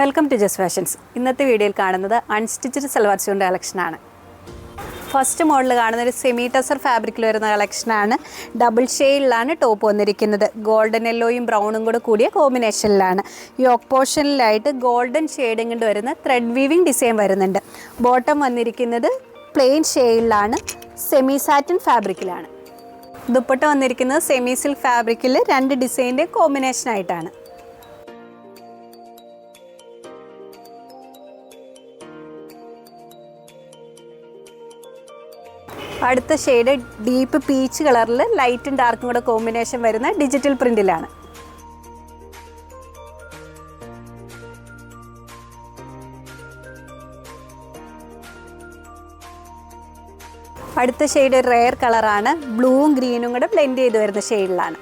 Welcome to ജസ് fashions ഇന്നത്തെ വീഡിയോയിൽ കാണുന്നത് അൺസ്റ്റിച്ചഡ് സൽവാർ സ്യൂണിന്റെ കളക്ഷനാണ് ഫസ്റ്റ് മോഡൽ കാണുന്ന ഒരു സെമി ടസർ ഫാബ്രിക്കിൽ വരുന്ന കളക്ഷനാണ് ഡബിൾ ഷെയ്ഡിലാണ് ടോപ്പ് വന്നിരിക്കുന്നത്. ഗോൾഡൻ യെല്ലോയും ബ്രൗണും കൂടെ കൂടിയ കോമ്പിനേഷനിലാണ് യോക്ക് പോർഷനിലായിട്ട് ഗോൾഡൻ ഷെയ്ഡും കൊണ്ട് വരുന്ന ത്രെഡ് വീവിംഗ് ഡിസൈൻ വരുന്നുണ്ട്. ബോട്ടം വന്നിരിക്കുന്നത് പ്ലെയിൻ ഷെയ്ഡിലാണ് സെമി സാറ്റിൻ ഫാബ്രിക്കിലാണ് ദുപ്പട്ട വന്നിരിക്കുന്നത് സെമി സിൽക്ക് ഫാബ്രിക്കിൽ രണ്ട് ഡിസൈന്റെ കോമ്പിനേഷൻ ആയിട്ടാണ്. അടുത്ത ഷെയ്ഡ് ഡീപ്പ് പീച്ച് കളറിൽ ലൈറ്റും ഡാർക്കും കൂടെ കോമ്പിനേഷൻ വരുന്ന ഡിജിറ്റൽ പ്രിന്റിലാണ്. അടുത്ത ഷെയ്ഡ് ഒരു റെയർ കളറാണ്. ബ്ലൂവും ഗ്രീനും കൂടെ ബ്ലെൻഡ് ചെയ്ത് വരുന്ന ഷെയ്ഡിലാണ്.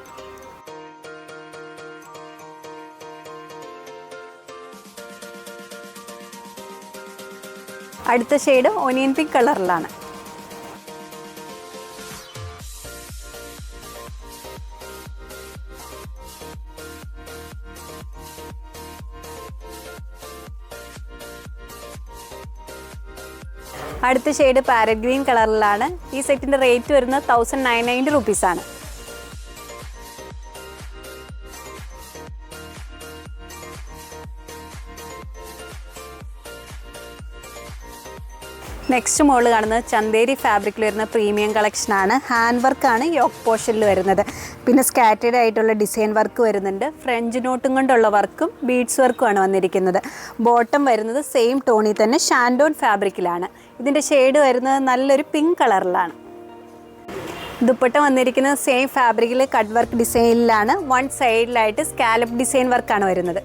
അടുത്ത ഷെയ്ഡ് ഒനിയൻ പിങ്ക് കളറിലാണ്. അടുത്ത ഷെയ്ഡ് പാരറ്റ് ഗ്രീൻ കളറിലാണ് ഈ സെറ്റിന്റെ റേറ്റ് വരുന്നത് തൗസൻഡ് നയൻ നയന്റി റുപ്പീസാണ് നെക്സ്റ്റ് മോൾ കാണുന്നത് ചന്തേരി ഫാബ്രിക്കിൽ വരുന്ന പ്രീമിയം കളക്ഷനാണ് ഹാൻഡ് വർക്കാണ് യോക്ക് പോർഷനിൽ വരുന്നത്. പിന്നെ സ്കാറ്റേഡ് ആയിട്ടുള്ള ഡിസൈൻ വർക്ക് വരുന്നുണ്ട്. ഫ്രഞ്ച് നോട്ടും കൊണ്ടുള്ള വർക്കും ബീഡ്സ് വർക്കുമാണ് വന്നിരിക്കുന്നത്. ബോട്ടം വരുന്നത് സെയിം ടോണിൽ തന്നെ ഷാൻഡോൺ ഫാബ്രിക്കിലാണ് ഇതിന്റെ ഷെയ്ഡ് വരുന്നത് നല്ലൊരു പിങ്ക് കളറിലാണ് ദുപ്പട്ട വന്നിരിക്കുന്നത് സെയിം ഫാബ്രിക്കിൽ കട്ട് വർക്ക് ഡിസൈനിലാണ് വൺ സൈഡിലായിട്ട് സ്കാലപ്പ് ഡിസൈൻ വർക്കാണ് വരുന്നത്.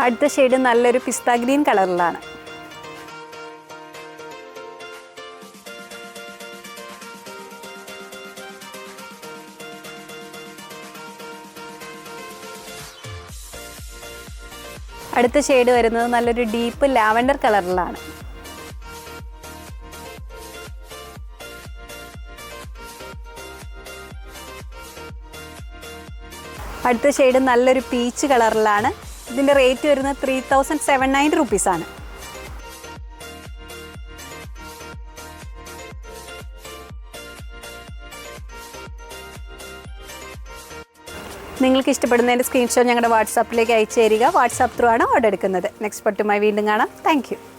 അടുത്ത ഷെയ്ഡ് നല്ലൊരു പിസ്ത ഗ്രീൻ കളറിലാണ്. അടുത്ത ഷെയ്ഡ് വരുന്നത് നല്ലൊരു ഡീപ്പ് ലാവൻഡർ കളറിലാണ്. അടുത്ത ഷെയ്ഡ് നല്ലൊരു പീച്ച് കളറിലാണ്. ഇതിന്റെ റേറ്റ് വരുന്നത് ത്രീ തൗസൻഡ് സെവൻ നയന്റി റുപ്പീസാണ് നിങ്ങൾക്ക് ഇഷ്ടപ്പെടുന്നതിന്റെ സ്ക്രീൻഷോട്ട് ഞങ്ങളുടെ വാട്സാപ്പിലേക്ക് അയച്ചു തരിക. വാട്സാപ്പ് ത്രൂ ആണ് ഓർഡർ എടുക്കുന്നത്. നെക്സ്റ്റ് പട്ടുമായി വീണ്ടും കാണാം. താങ്ക്